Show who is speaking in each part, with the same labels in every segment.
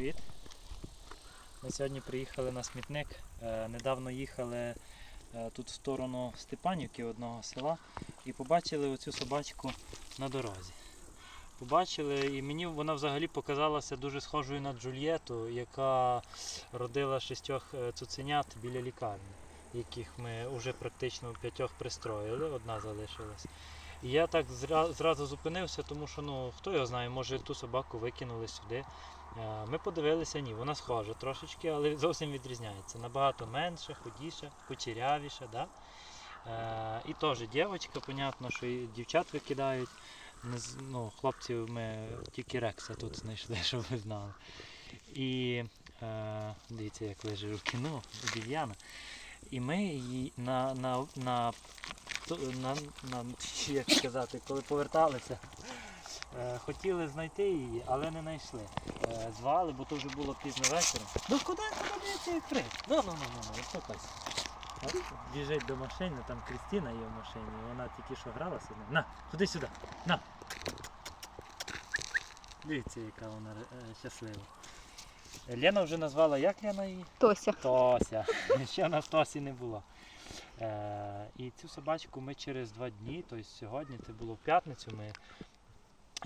Speaker 1: привіт! Ми сьогодні приїхали на смітник. Е, Недавно їхали е, тут в сторону Степанівки одного села і побачили оцю собачку на дорозі. Побачили, і мені вона взагалі показалася дуже схожою на Джульєту, яка родила шістьох е, цуценят біля лікарні, яких ми вже практично п'ятьох пристроїли, одна залишилась. І я так зразу зупинився, тому що ну хто його знає, може ту собаку викинули сюди. Ми подивилися, ні, вона схожа трошечки, але зовсім відрізняється. Набагато менша, худіша, кучерявіша. Да? Е, і теж дівчинка, понятно, що і дівчат викидають. Ну, хлопців ми тільки рекса тут знайшли, щоб ви знали. І е, дивіться, як лежить руки, ну, обіз'яна. І ми її на, на, на, на, на, як сказати, коли поверталися, хотіли знайти її, але не знайшли. Е, звали, бо то вже було пізно вечором. Ну куди, куди дивиться відкрити? Ну, ну, ну, ну, ну, слухайся. Біжить до машини, там Крістіна є в машині, вона тільки що гралася. На, ходи сюди, на. Дивіться, яка вона е, щаслива. Лена вже назвала, як Лена її?
Speaker 2: Тося.
Speaker 1: Тося. Ще на Тосі не було. Е, і цю собачку ми через два дні, тобто сьогодні, це було в п'ятницю, ми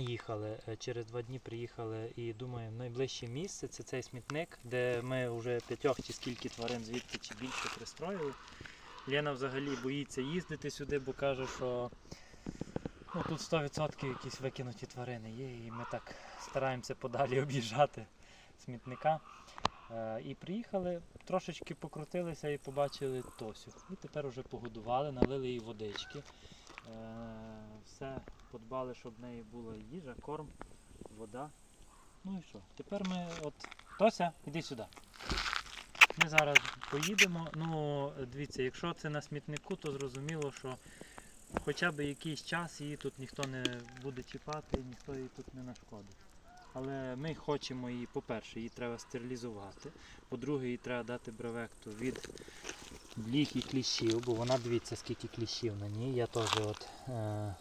Speaker 1: їхали. е, Через два дні приїхали і думаємо, найближче місце це цей смітник, де ми вже п'ятьох чи скільки тварин звідти чи більше пристроїли. Лена взагалі боїться їздити сюди, бо каже, що ну, тут 100% якісь викинуті тварини є, і ми так стараємося подалі об'їжджати смітника. Е, І приїхали, трошечки покрутилися і побачили Тосю. І тепер вже погодували, налили їй водички. Е, Все подбали, щоб в неї була їжа, корм, вода. Ну і що? Тепер ми от. Тося, іди сюди. Ми зараз поїдемо. Ну, дивіться, якщо це на смітнику, то зрозуміло, що хоча б якийсь час її тут ніхто не буде чіпати, ніхто її тут не нашкодить. Але ми хочемо її, по-перше, її треба стерилізувати. По-друге, їй треба дати бревекту від і кліщів, бо вона дивіться, скільки кліщів на ній. Я теж от е,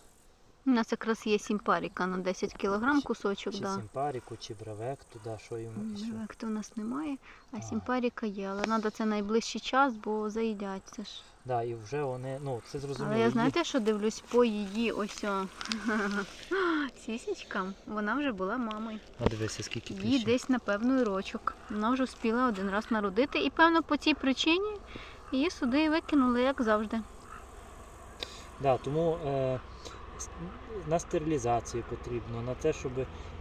Speaker 2: У нас якраз є сімпаріка на 10 кг кусочок.
Speaker 1: чи
Speaker 2: Да.
Speaker 1: симпаріку, чи бревекту, да, що йому що.
Speaker 2: Як у нас немає, а
Speaker 1: А.
Speaker 2: сімпаріка є, але треба це найближчий час, бо заїдять. Це ж.
Speaker 1: Да, і вже вони, ну це зрозуміло.
Speaker 2: Але я знаєте, що дивлюсь по її ось о, сісічкам. Вона вже була мамою.
Speaker 1: А дивися, скільки
Speaker 2: Їй десь, напевно, рочок. Вона вже встигла один раз народити, і певно по цій причині її сюди і викинули, як завжди.
Speaker 1: Да, тому е, на стерилізацію потрібно, на те, щоб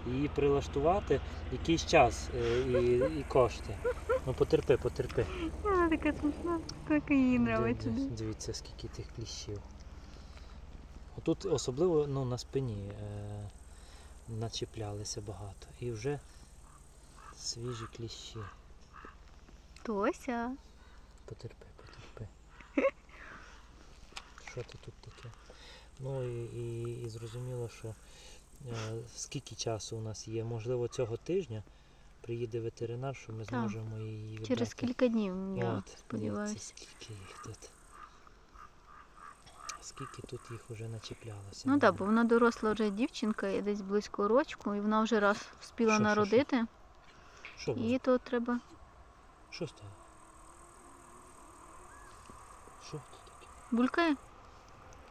Speaker 1: її прилаштувати якийсь час е, і, і кошти. Ну потерпи, потерпи.
Speaker 2: Вона така смішна, як їй
Speaker 1: Дивіться, Дивіться, скільки тих кліщів. Отут особливо ну, на спині е, начіплялися багато. І вже свіжі кліщі.
Speaker 2: Тося.
Speaker 1: Потерпи. Що то тут таке? Ну і, і, і зрозуміло, що е, скільки часу у нас є. Можливо, цього тижня приїде ветеринар, що ми зможемо її віддати.
Speaker 2: Через кілька днів, я
Speaker 1: От,
Speaker 2: сподіваюся.
Speaker 1: скільки їх тут. Скільки тут їх вже начіплялося.
Speaker 2: Ну так, бо вона доросла вже дівчинка, є десь близько рочку, і вона вже раз встигла
Speaker 1: Що, що,
Speaker 2: народити.
Speaker 1: Що було?
Speaker 2: І то треба.
Speaker 1: Що стало? Що це таке?
Speaker 2: Булькає?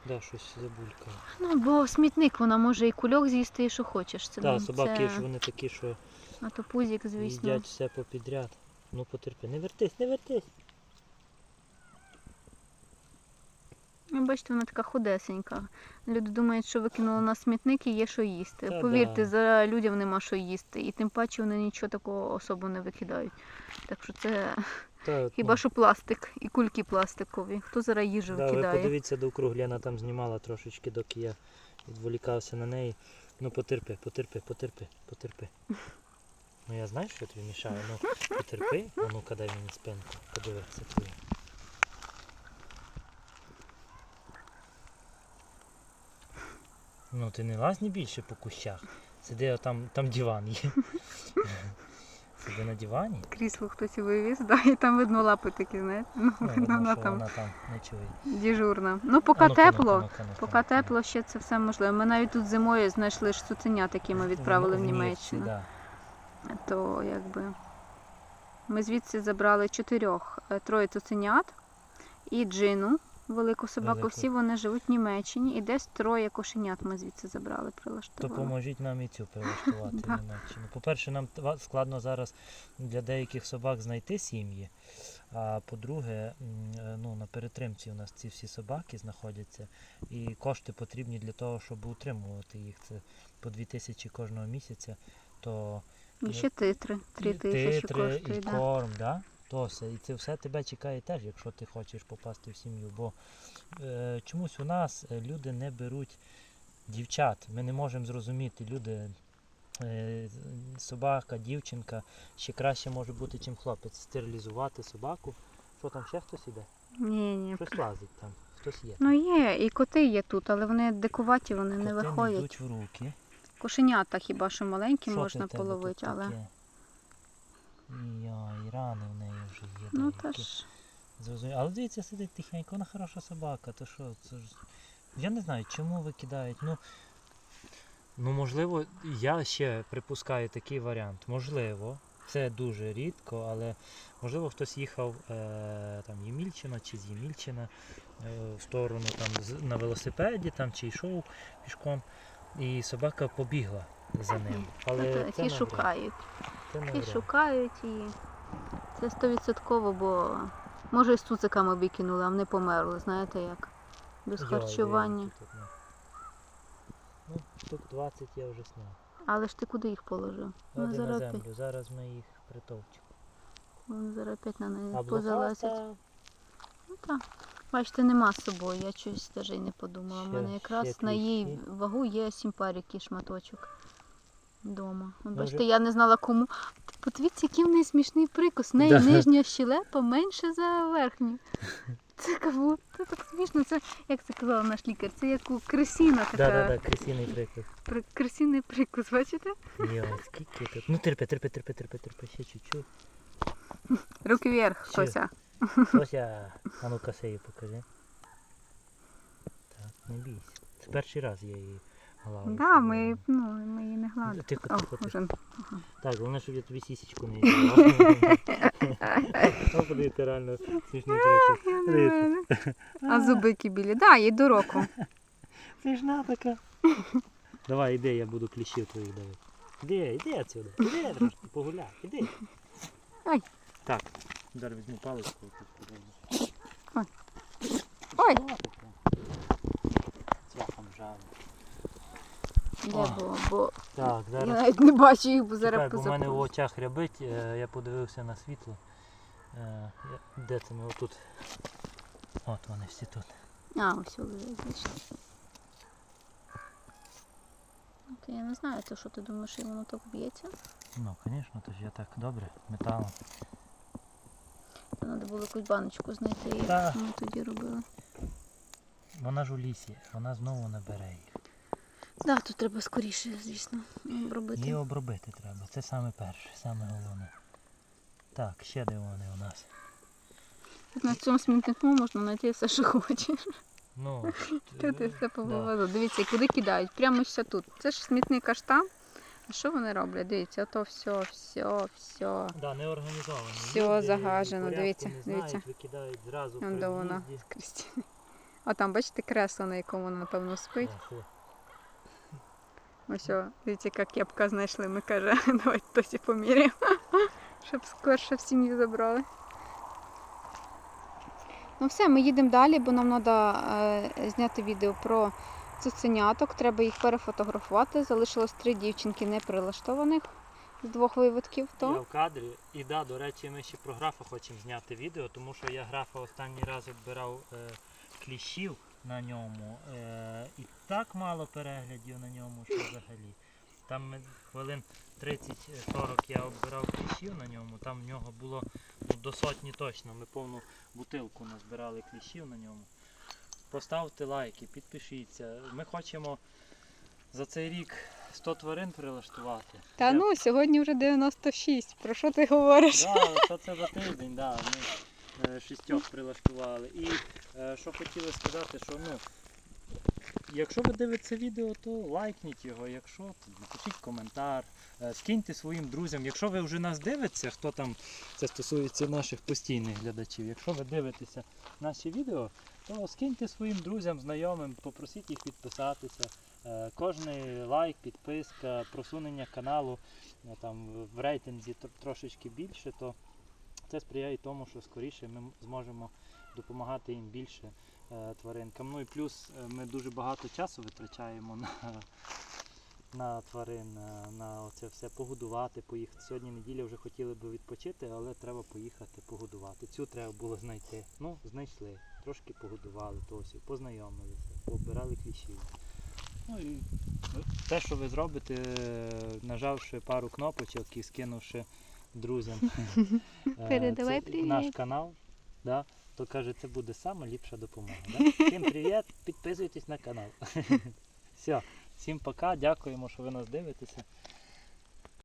Speaker 1: Да, щось забулькало.
Speaker 2: Ну, бо смітник вона може і кульок з'їсти, і що хочеш. Це,
Speaker 1: Так,
Speaker 2: ну,
Speaker 1: собаки
Speaker 2: це...
Speaker 1: ж вони такі, що
Speaker 2: А то пузик, звісно.
Speaker 1: їдять все попідряд. Ну потерпи. Не вертись, не вертись.
Speaker 2: Ну, Бачите, вона така худесенька. Люди думають, що викинули на смітник і є що їсти.
Speaker 1: Та
Speaker 2: Повірте,
Speaker 1: да.
Speaker 2: за людям нема що їсти. І тим паче вони нічого такого особо не викидають. Так що це
Speaker 1: Та,
Speaker 2: хіба
Speaker 1: ну,
Speaker 2: що пластик і кульки пластикові. Хто зараз їжу
Speaker 1: да, ви подивіться до Лена там знімала трошечки, доки я відволікався на неї. Ну потерпи, потерпи, потерпи, потерпи. Ну я знаю, що тобі мішаю. Ну потерпи, а ну-ка дай мені спинку. Подивися твою. Ну ти не лазні більше по кущах. Сиди, там, там диван є. Сиди на дивані.
Speaker 2: Крісло хтось вивіз, да, і там видно лапи такі, знаєте. Ну,
Speaker 1: Ну,
Speaker 2: видно,
Speaker 1: видно,
Speaker 2: вона
Speaker 1: що
Speaker 2: там
Speaker 1: вона там не чує.
Speaker 2: дежурна. Ну, поки
Speaker 1: А ну-ка, ну-ка,
Speaker 2: тепло,
Speaker 1: ну-ка, ну-ка,
Speaker 2: поки
Speaker 1: ну-ка.
Speaker 2: тепло, ще це все можливо. Ми навіть тут зимою знайшли ж цуценят, які ми відправили в Німеччину.
Speaker 1: да.
Speaker 2: то якби ми звідси забрали чотирьох, е, троє цуценят і джину, велику собаку.
Speaker 1: Велику.
Speaker 2: Всі вони живуть в Німеччині, і десь троє кошенят ми звідси забрали, прилаштували.
Speaker 1: поможіть нам і цю прилаштувати в Німеччину. По-перше, нам складно зараз для деяких собак знайти сім'ї. А по-друге, е, ну, на перетримці у нас ці всі собаки знаходяться, і кошти потрібні для того, щоб утримувати їх. Це по 2 тисячі кожного місяця. То
Speaker 2: І ще титри, три тисячі
Speaker 1: титри, і. Корм, да? То все. І це все тебе чекає теж, якщо ти хочеш попасти в сім'ю. Бо е, чомусь у нас е, люди не беруть дівчат. Ми не можемо зрозуміти, люди. е, Собака, дівчинка ще краще може бути, чим хлопець. Стерилізувати собаку. Що там ще хтось іде?
Speaker 2: Ні, ні.
Speaker 1: Щось лазить там, хтось є.
Speaker 2: Ну є, і коти є тут, але вони дикуваті, вони
Speaker 1: Коти не
Speaker 2: виходять.
Speaker 1: йдуть в руки.
Speaker 2: Кошенята хіба що маленькі
Speaker 1: Що
Speaker 2: можна половити, але.
Speaker 1: Йой, рани в неї.
Speaker 2: Ну
Speaker 1: деякі.
Speaker 2: теж.
Speaker 1: Зрозуміло. Але дивіться, сидить тихенько, вона хороша собака, то що, це ж. Я не знаю, чому викидають. Ну, ну можливо, я ще припускаю такий варіант. Можливо, це дуже рідко, але можливо хтось їхав е, там Ємільчина чи з Ємільчина е, в сторону там з- на велосипеді там, чи йшов пішком, і собака побігла за ним. Але
Speaker 2: Це,
Speaker 1: навряд,
Speaker 2: шукають.
Speaker 1: це
Speaker 2: Ті шукають і це стовідсотково, бо може і з цуциками викинули, а вони померли, знаєте як? Без харчування.
Speaker 1: тут, ну. Ну, штук 20 я вже зняв.
Speaker 2: Але ж ти куди їх положив? Вони
Speaker 1: на
Speaker 2: зараз,
Speaker 1: землю, зараз ми їх притовчимо.
Speaker 2: вони зараз опять на неї позалазять. Ну так. Бачите, нема з собою, я щось навіть і не подумала. У мене якраз на її вагу є сім сімпарики шматочок вдома. Ну, Бачите,
Speaker 1: вже-
Speaker 2: я не знала кому. Подивіться, який в неї смішний прикус. В неї
Speaker 1: Да.
Speaker 2: нижня щелепа менше за верхню. Це каву. Це так смішно. Це, як це казала наш лікар, це як у крисіна така.
Speaker 1: Да, да, да, крисіний приклад.
Speaker 2: При- Крисіний прикус, бачите?
Speaker 1: Йо, скільки тут. Ну терпи, терпи, терпи, терпи, терпи, ще чуть-чуть.
Speaker 2: Руки вверх,
Speaker 1: Ще.
Speaker 2: Кося.
Speaker 1: Тося, а ну касею покажи. Так, не бійся. Це перший раз я її гладив.
Speaker 2: Да, ми, ну, ми її не гладили.
Speaker 1: Тихо,
Speaker 2: О,
Speaker 1: тихо, тихо.
Speaker 2: вже.
Speaker 1: Так, головне, щоб я тобі сісічку не їздила. О, подивіться, реально. Дивіться.
Speaker 2: А зуби які білі. Да, їй до року.
Speaker 1: Смішна така. Давай, іди, я буду кліщів твоїх давити. Іди, іди отсюди. Іди трошки погуляй, іди.
Speaker 2: Ай.
Speaker 1: Так, зараз візьму паличку. подивлюсь.
Speaker 2: Ой,
Speaker 1: Що таке? Цвяхом жало.
Speaker 2: Де
Speaker 1: О.
Speaker 2: було, бо
Speaker 1: Так,
Speaker 2: я навіть не бачу їх, бо
Speaker 1: Чекай,
Speaker 2: зараз
Speaker 1: бо в мене в очах рябить, е, я подивився на світло. Е, я- Де це ми отут? От вони всі тут.
Speaker 2: А, ось лежить, значить. Ну, то я не знаю, то що ти думаєш, і воно так б'ється?
Speaker 1: Ну, звісно, то ж я так добре, металом.
Speaker 2: Треба було якусь баночку знайти, як ми тоді робили.
Speaker 1: Вона ж у лісі, вона знову набере їх.
Speaker 2: Так, да, тут треба скоріше, звісно, робити.
Speaker 1: Її обробити треба. Це саме перше, саме головне. Так, ще де вони у нас.
Speaker 2: Тут на цьому смітнику можна знайти все, що хочеш.
Speaker 1: Ну,
Speaker 2: Тут і все
Speaker 1: да.
Speaker 2: повивезло. Дивіться, куди кидають? Прямо ще тут. Це ж смітник аж там. А що вони роблять? Дивіться, ото все, все, все.
Speaker 1: Да, не організовано. Люди
Speaker 2: загажено, дивіться,
Speaker 1: не
Speaker 2: дивіться.
Speaker 1: викидають зразу
Speaker 2: Вон де вона. А там, бачите, кресло, на якому вона, напевно, спить. Ось, о, дивіться, яка кепка знайшли. Ми каже, давайте тосі поміряємо, щоб скорше в сім'ю забрали. Ну все, ми їдемо далі, бо нам треба зняти відео про цуценяток. Треба їх перефотографувати. Залишилось три дівчинки неприлаштованих з двох виводків.
Speaker 1: Я в кадрі. І да, до речі, ми ще про графа хочемо зняти відео, тому що я графа останній раз відбирав е, кліщів на ньому. Е, і так мало переглядів на ньому, що взагалі. Там хвилин 30-40 я оббирав кліщів на ньому, там в нього було ну, до сотні точно. Ми повну бутилку назбирали кліщів на ньому. Поставте лайки, підпишіться. Ми хочемо за цей рік 100 тварин прилаштувати.
Speaker 2: Та
Speaker 1: Я
Speaker 2: ну, сьогодні вже 96. Про що ти говориш?
Speaker 1: Да, що це за тиждень, да, ми е, шістьох прилаштували. І е, що хотіли сказати, що ну, якщо ви дивитеся відео, то лайкніть його. Якщо, то напишіть коментар, е, скиньте своїм друзям. Якщо ви вже нас дивитеся, хто там це стосується наших постійних глядачів. Якщо ви дивитеся наші відео, то скиньте своїм друзям, знайомим, попросіть їх підписатися. Е, Кожний лайк, підписка, просунення каналу е, там, в рейтинзі трошечки більше, то це сприяє тому, що скоріше ми зможемо допомагати їм більше е, тваринкам. Ну і плюс е, ми дуже багато часу витрачаємо на, на тварин, е, на це все погодувати, поїхати. Сьогодні неділя вже хотіли би відпочити, але треба поїхати погодувати. Цю треба було знайти. Ну, знайшли. Трошки погодували, то ось, познайомилися, пообирали кліщів. Ну і те, що ви зробите, нажавши пару кнопочок і скинувши друзям е,
Speaker 2: Передавай
Speaker 1: це- наш канал, да, то каже, це буде найліпша допомога. Да? Всім привіт, підписуйтесь на канал. Все, всім пока, дякуємо, що ви нас дивитеся.